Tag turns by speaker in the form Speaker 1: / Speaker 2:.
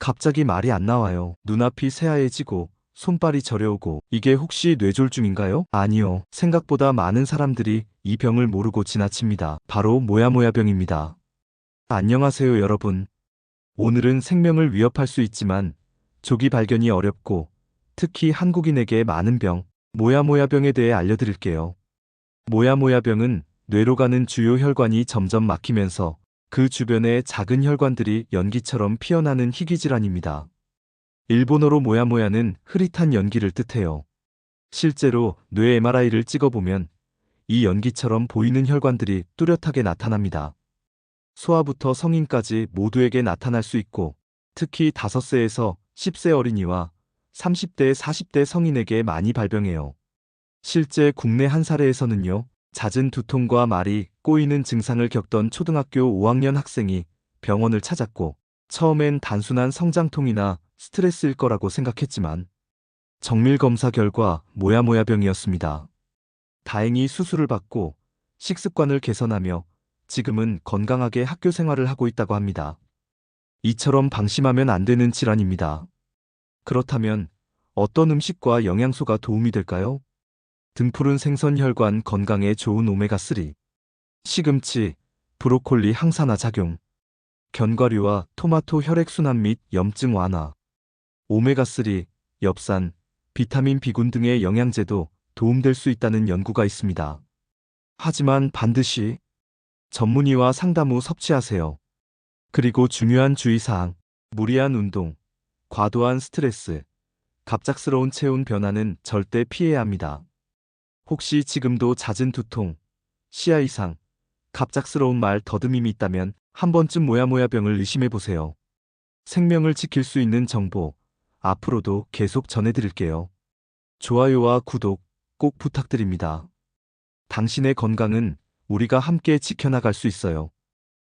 Speaker 1: 갑자기 말이 안 나와요. 눈앞이 새하얘지고 손발이 저려오고 이게 혹시 뇌졸중인가요? 아니요. 생각보다 많은 사람들이 이 병을 모르고 지나칩니다. 바로 모야모야병입니다. 안녕하세요 여러분. 오늘은 생명을 위협할 수 있지만 조기 발견이 어렵고 특히 한국인에게 많은 병, 모야모야병에 대해 알려드릴게요. 모야모야병은 뇌로 가는 주요 혈관이 점점 막히면서 그 주변에 작은 혈관들이 연기처럼 피어나는 희귀질환입니다. 일본어로 모야모야는 흐릿한 연기를 뜻해요. 실제로 뇌 MRI를 찍어보면 이 연기처럼 보이는 혈관들이 뚜렷하게 나타납니다. 소아부터 성인까지 모두에게 나타날 수 있고 특히 5세에서 10세 어린이와 30대, 40대 성인에게 많이 발병해요. 실제 국내 한 사례에서는요, 잦은 두통과 말이 꼬이는 증상을 겪던 초등학교 5학년 학생이 병원을 찾았고, 처음엔 단순한 성장통이나 스트레스일 거라고 생각했지만, 정밀 검사 결과 모야모야병이었습니다. 다행히 수술을 받고 식습관을 개선하며 지금은 건강하게 학교 생활을 하고 있다고 합니다. 이처럼 방심하면 안 되는 질환입니다. 그렇다면 어떤 음식과 영양소가 도움이 될까요? 등푸른 생선 혈관 건강에 좋은 오메가3, 시금치, 브로콜리 항산화 작용, 견과류와 토마토 혈액순환 및 염증 완화, 오메가3, 엽산, 비타민 B군 등의 영양제도 도움될 수 있다는 연구가 있습니다. 하지만 반드시 전문의와 상담 후 섭취하세요. 그리고 중요한 주의사항, 무리한 운동, 과도한 스트레스, 갑작스러운 체온 변화는 절대 피해야 합니다. 혹시 지금도 잦은 두통, 시야 이상, 갑작스러운 말 더듬임이 있다면 한 번쯤 모야모야병을 의심해 보세요. 생명을 지킬 수 있는 정보, 앞으로도 계속 전해드릴게요. 좋아요와 구독 꼭 부탁드립니다. 당신의 건강은 우리가 함께 지켜나갈 수 있어요.